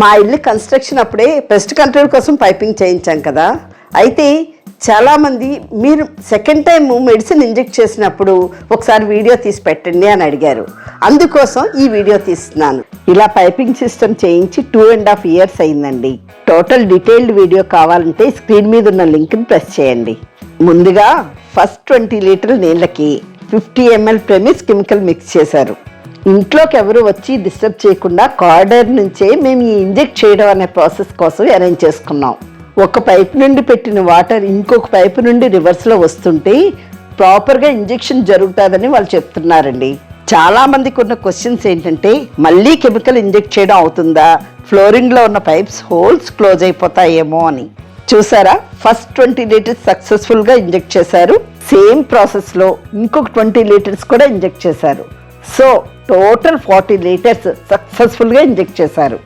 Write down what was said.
మా ఇల్లు కన్స్ట్రక్షన్ అప్పుడే పెస్ట్ కంట్రోల్ కోసం పైపింగ్ చేయించాం కదా. అయితే చాలామంది మీరు సెకండ్ టైం మెడిసిన్ ఇంజెక్ట్ చేసినప్పుడు ఒకసారి వీడియో తీసి పెట్టండి అని అడిగారు. అందుకోసం ఈ వీడియో తీస్తున్నాను. ఇలా పైపింగ్ సిస్టమ్ చేయించి టూ అండ్ హాఫ్ ఇయర్స్ అయిందండి. టోటల్ డీటెయిల్డ్ వీడియో కావాలంటే స్క్రీన్ మీద ఉన్న లింక్ని ప్రెస్ చేయండి. ముందుగా ఫస్ట్ ట్వంటీ లీటర్ నీళ్ళకి fifty ML premise chemical mix చేశారు. ఇంట్లోకి ఎవరు వచ్చి డిస్టర్బ్ చేయకుండా కార్డర్ నుంచే మేము ఈ ఇంజెక్ట్ చేయడం అనే ప్రాసెస్ కోసం అరేంజ్ చేసుకున్నాం. ఒక పైప్ నుండి పెట్టిన వాటర్ ఇంకొక పైపు నుండి రివర్స్లో వస్తుంటే ప్రాపర్గా ఇంజెక్షన్ జరుగుతుందని వాళ్ళు చెప్తున్నారండి. చాలా మందికి ఉన్న క్వశ్చన్స్ ఏంటంటే మళ్ళీ కెమికల్ ఇంజెక్ట్ చేయడం అవుతుందా? ఫ్లోరింగ్లో ఉన్న పైప్స్ హోల్స్ క్లోజ్ అయిపోతాయేమో అని. చూసారా? ఫస్ట్ ట్వంటీ లీటర్స్ సక్సెస్ఫుల్గా ఇంజెక్ట్ చేశారు. సేమ్ ప్రాసెస్లో ఇంకొక ట్వంటీ లీటర్స్ కూడా ఇంజెక్ట్ చేశారు. సో టోటల్ ఫార్టీ లీటర్స్ సక్సెస్ఫుల్గా ఇంజెక్ట్ చేశారు.